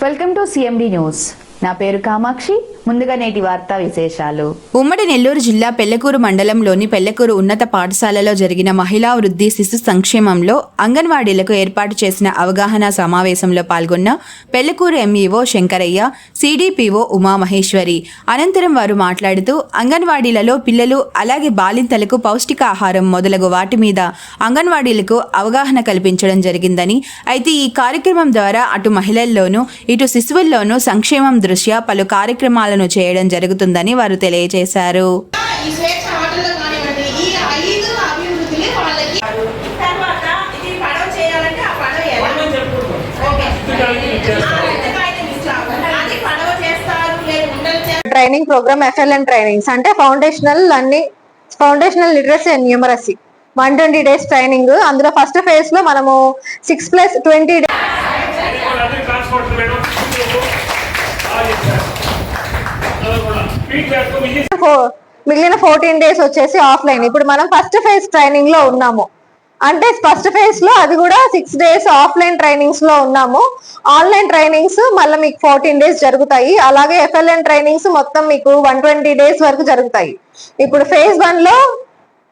Welcome to CMD news నా పేరు కామాక్షి. ముందుగా నేటి వార్తా విశేషాలు. ఉమ్మడి నెల్లూరు జిల్లా పెళ్ళకూరు మండలంలోని పెళ్ళకూరు ఉన్నత పాఠశాలలో జరిగిన మహిళా వృద్ధి శిశు సంక్షేమంలో అంగన్వాడీలకు ఏర్పాటు చేసిన అవగాహన సమావేశంలో పాల్గొన్న Pellakuru M E O Sankaraiah C D P O Umamaheswari. అనంతరం వారు మాట్లాడుతూ అంగన్వాడీలలో పిల్లలు అలాగే బాలింతలకు పౌష్టికాహారం మొదలగు వాటి మీద అంగన్వాడీలకు అవగాహన కల్పించడం జరిగిందని అయితే ఈ కార్యక్రమం ద్వారా అటు మహిళల్లోనూ ఇటు శిశువుల్లోనూ సంక్షేమం దృష్ట్యా పలు కార్యక్రమాలను చేయడం జరుగుతుందని వారు తెలియజేశారు. Training program F L N trainings అంటే ఫౌండేషనల్ అన్ని foundational literacy and numeracy one twenty days training అందులో ఫస్ట్ ఫేజ్లో మనము సిక్స్ ప్లస్ ట్వంటీ అదే ట్రాన్స్పోర్ట్ మిగిలిన ఫోర్టీన్ డేస్ వచ్చేసి ఆఫ్లైన్. ఇప్పుడు మనం ఫస్ట్ ఫేజ్ ట్రైనింగ్లో ఉన్నాము. అంటే ఫస్ట్ ఫేజ్లో అది కూడా సిక్స్ డేస్ ఆఫ్లైన్ ట్రైనింగ్స్లో ఉన్నాము. ఆన్లైన్ ట్రైనింగ్స్ మళ్ళీ మీకు ఫోర్టీన్ డేస్ జరుగుతాయి. అలాగే ఎఫ్ఎల్ఎన్ ట్రైనింగ్స్ మొత్తం మీకు వన్ ట్వంటీ డేస్ వరకు జరుగుతాయి. ఇప్పుడు ఫేజ్ వన్లో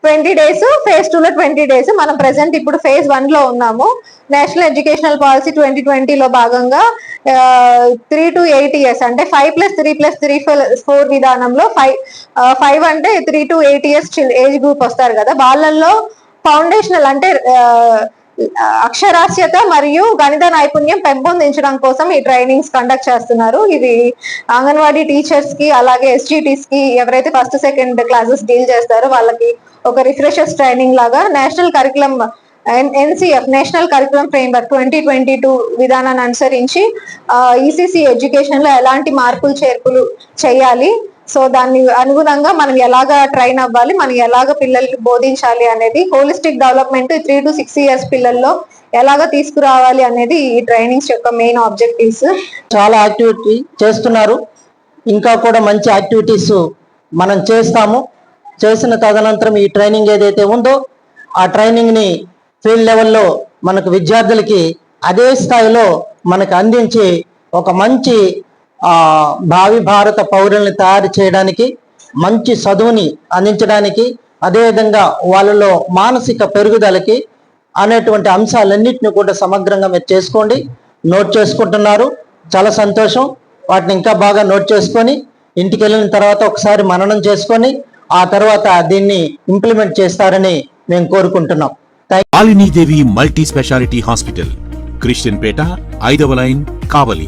ట్వంటీ డేస్ ఫేజ్ టూ లో ట్వంటీ డేస్. మనం ప్రెసెంట్ ఇప్పుడు ఫేజ్ వన్లో ఉన్నాము. నేషనల్ ఎడ్యుకేషనల్ పాలసీ ట్వంటీ ట్వంటీలో భాగంగా త్రీ టు ఎయిట్ ఇయర్స్ అంటే five plus three plus three four విధానంలో ఫైవ్ ఫైవ్ అంటే three to eight years age group వస్తారు కదా. వాళ్ళల్లో ఫౌండేషనల్ అంటే అక్షరాస్యత మరియు గణిత నైపుణ్యం పెంపొందించడం కోసం ఈ ట్రైనింగ్స్ కండక్ట్ చేస్తున్నారు. ఇది అంగన్వాడీ టీచర్స్కి అలాగే ఎస్జిటిస్కి ఎవరైతే ఫస్ట్ సెకండ్ క్లాసెస్ డీల్ చేస్తారో వాళ్ళకి ఒక రిఫ్రెషర్స్ ట్రైనింగ్ లాగా national curriculum N C F national curriculum framework twenty twenty two విధానాన్ని అనుసరించి ఈసీసీ ఎడ్యుకేషన్లో ఎలాంటి మార్పులు చేర్పులు చేయాలి సో దాన్ని అనుగుణంగా మనం ఎలాగా ట్రైన్ అవ్వాలి మనం ఎలాగ పిల్లలకి బోధించాలి అనేది holistic development three to six years పిల్లల్లో ఎలాగ తీసుకురావాలి అనేది ఈ ట్రైనింగ్స్ యొక్క మెయిన్ ఆబ్జెక్టివ్స్ చాలా యాక్టివిటీ చేస్తున్నారు. ఇంకా కూడా మంచి యాక్టివిటీస్ మనం చేస్తాము. చేసిన తదనంతరం ఈ ట్రైనింగ్ ఏదైతే ఉందో ఆ ట్రైనింగ్ని ఫీల్డ్ లెవెల్లో మనకు విద్యార్థులకి అదే స్థాయిలో మనకు అందించి ఒక మంచి భావి భారత పౌరుల్ని తయారు చేయడానికి మంచి చదువుని అందించడానికి అదేవిధంగా వాళ్ళలో మానసిక పెరుగుదలకి అనేటువంటి అంశాలన్నింటినీ కూడా సమగ్రంగా మీరు చేసుకోండి. నోట్ చేసుకుంటున్నారు. చాలా సంతోషం. వాటిని ఇంకా బాగా నోట్ చేసుకొని ఇంటికి వెళ్ళిన తర్వాత ఒకసారి మననం చేసుకొని ఆ తర్వాత దీన్ని ఇంప్లిమెంట్ చేస్తారని మేము కోరుకుంటున్నాం. Malinidevi multi speciality hospital Christianpet ఐదవ line Kavali.